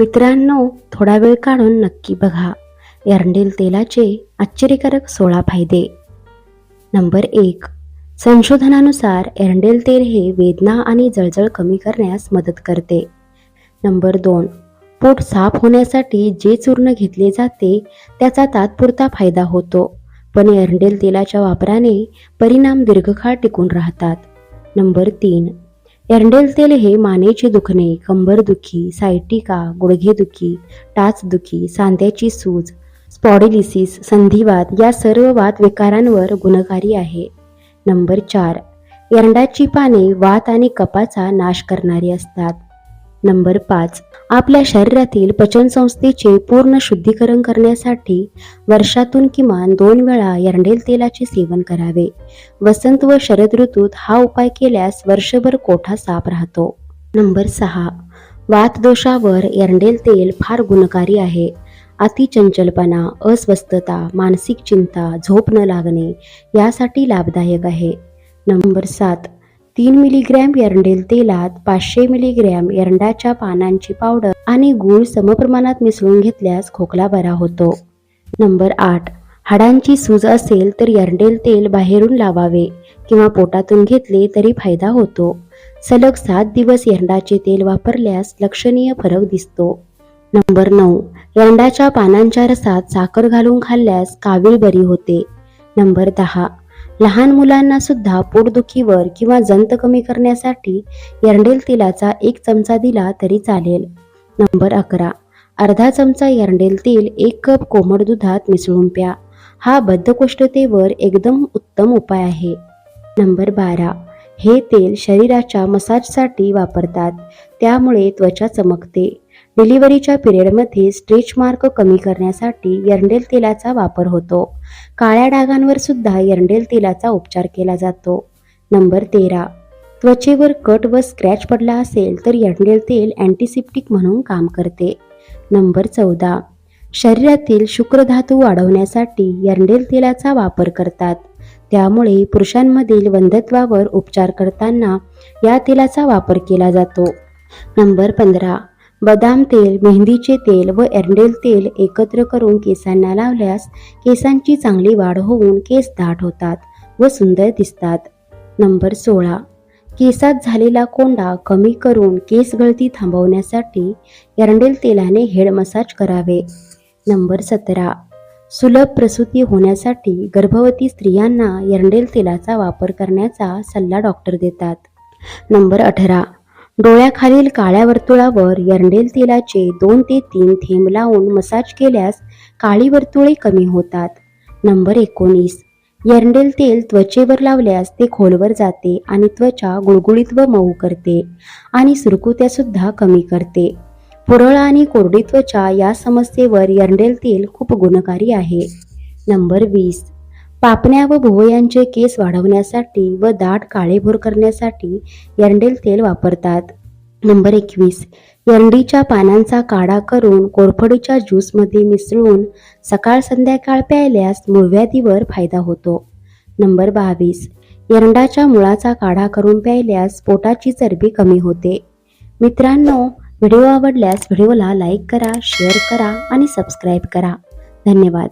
मित्रांनो थोडा वेळ काढून नक्की बघा. एरंडेल तेलाचे आश्चर्यकारक सोळा फायदे. नंबर एक संशोधनानुसार एरंडेल तेल हे वेदना आणि जळजळ कमी करण्यास मदत करते. नंबर दोन पोट साफ होण्यासाठी जे चूर्ण घेतले जाते त्याचा तात्पुरता फायदा होतो. पण एरंडेल तेलाच्या वापराने परिणाम दीर्घकाळ टिकून राहतात. नंबर तीन एरंडेल तेल हे मानेचे दुखणे कंबरदुखी सायटिका गुडघेदुखी टाचदुखी सांध्याची सूज स्पॉडिलिसिस संधिवात या सर्व वात विकारांवर गुणकारी आहे. नंबर चार. एरंडाची पाने वात आणि कपाचा नाश करणारी असतात. नंबर पाच. आपल्या शरीरातील पचनसंस्थेचे पूर्ण शुद्धीकरण करण्यासाठी वर्षातून किमान दोन वेळा एरंडेल तेलाचे सेवन करावे. वसंत व शरद ऋतूत हा उपाय केल्यास वर्षभर कोठा साफ राहतो? नंबर सहा. वातदोषावर एरंडेल तेल फार गुणकारी आहे. अतिचंचलपणा अस्वस्थता मानसिक चिंता झोप न लागणे यासाठी लाभदायक आहे. नंबर सात. तीन मिलीग्रॅम एरंडेल तेलात पाचशे मिलीग्रॅम एरंडाच्या पानांची पावडर आणि गूळ समप्रमाणात मिसळून घेतल्यास खोकला बरा होतो. नंबर आठ. हाडांची सूज असेल तर एरंडेल तेल बाहेरून लावावे किंवा पोटातून घेतले तरी फायदा होतो. सलग सात दिवस एरंडाचे तेल वापरल्यास लक्षणीय फरक दिसतो. नंबर नऊ. एरंडाच्या पानांच्या रसात साखर घालून खाल्ल्यास कावीळ बरी होते. नंबर दहा. लहान मुलांना सुद्धा पोटदुखीवर किंवा जंत कमी करण्यासाठी एरंडेल तेलाचा एक चमचा दिला तरी चालेल. नंबर अकरा. अर्धा चमचा एरंडेल तेल एक कप कोमट दुधात मिसळून प्या. हा बद्धकोष्ठतेवर एकदम उत्तम उपाय आहे. नंबर बारा. हे तेल शरीराच्या मसाजसाठी वापरतात. त्यामुळे त्वचा चमकते. डिलिव्हरीच्या पिरियडमध्ये स्ट्रेच मार्क कमी करण्यासाठी एरंडेल तेलाचा वापर होतो. काळ्या डागांवर सुद्धा एरंडेल तेलाचा उपचार केला जातो. नंबर तेरा. त्वचेवर कट व स्क्रॅच पडला असेल तर एरंडेल तेल अँटीसेप्टिक म्हणून काम करते. नंबर चौदा. शरीरातील शुक्रधातू वाढवण्यासाठी एरंडेल तेलाचा वापर करतात. त्यामुळे पुरुषांमधील वंधत्वावर उपचार करताना या तेलाचा वापर केला जातो. नंबर पंधरा. बदाम तेल मेहंदीचे तेल व एरंडेल तेल एकत्र करून केसांना लावल्यास केसांची चांगली वाढ होऊन केस दाट होतात व सुंदर दिसतात. नंबर सोळा. केसात झालेला कोंडा कमी करून केस गळती थांबवण्यासाठी एरंडेल तेलाने हेड मसाज करावे. नंबर सतरा. सुलभ प्रसूती होण्यासाठी गर्भवती स्त्रियांना एरंडेल तेलाचा वापर करण्याचा सल्ला डॉक्टर देतात. नंबर अठरा. डोळ्याखालील काळ्या वर्तुळावर एरंडेल तेलाचे दोन ते तीन थेंब लावून मसाज केल्यास काळी वर्तुळे कमी होतात. नंबर एकोणीस. एरंडेल तेल त्वचेवर लावल्यास ते खोलवर जाते आणि त्वचा गुळगुळीत व मऊ करते आणि सुरकुत्यासुद्धा कमी करते. पुरळ आणि कोरडी त्वचा या समस्येवर एरंडेल तेल खूप गुणकारी आहे. नंबर वीस. पापण्या व भुवयांचे केस वाढवण्यासाठी व दाट काळेभोर करण्यासाठी एरंडेल तेल वापरतात. नंबर एकवीस. एरंडीच्या पानांचा काढा करून कोरफडीच्या ज्यूसमध्ये मिसळून सकाळ संध्याकाळ प्यायल्यास मूळव्याधीवर फायदा होतो. नंबर बावीस. एरंडाच्या मुळाचा काढा करून प्यायल्यास पोटाची चरबी कमी होते. मित्रांनो व्हिडिओ आवडल्यास व्हिडिओला लाईक करा शेअर करा आणि सबस्क्राईब करा. धन्यवाद.